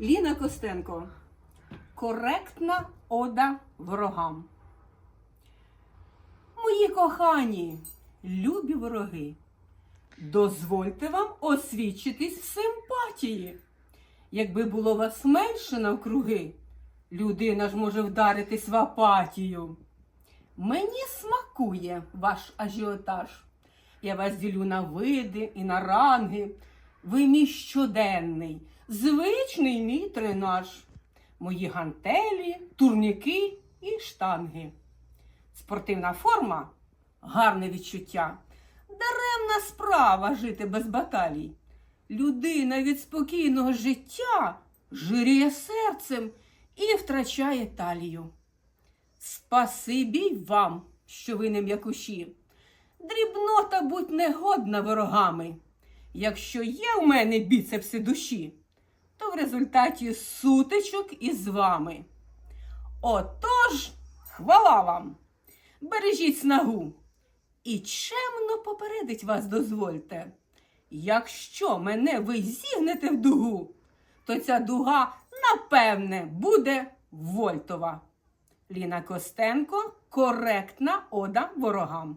Ліна Костенко. Коректна ода ворогам. Мої кохані, любі вороги, дозвольте вам освідчитись в симпатії. Якби було вас менше навкруги, людина ж може вдаритись в апатію. Мені смакує ваш ажіотаж. Я вас ділю на види і на ранги. Ви мій щоденний, звичний мій тренаж. Мої гантелі, турніки і штанги. Спортивна форма гарне відчуття. Даремна справа жити без баталій. Людина від спокійного життя жиріє серцем і втрачає талію. Спасибі вам, що ви не м'якуші. Дрібнота будь негодна ворогами. Якщо є в мене біцепси душі, то в результаті сутичок із вами. Отож, хвала вам! Бережіть снагу і чемно попередить вас дозвольте. Якщо мене ви зігнете в дугу, то ця дуга, напевне, буде вольтова. Ліна Костенко коректна ода ворогам.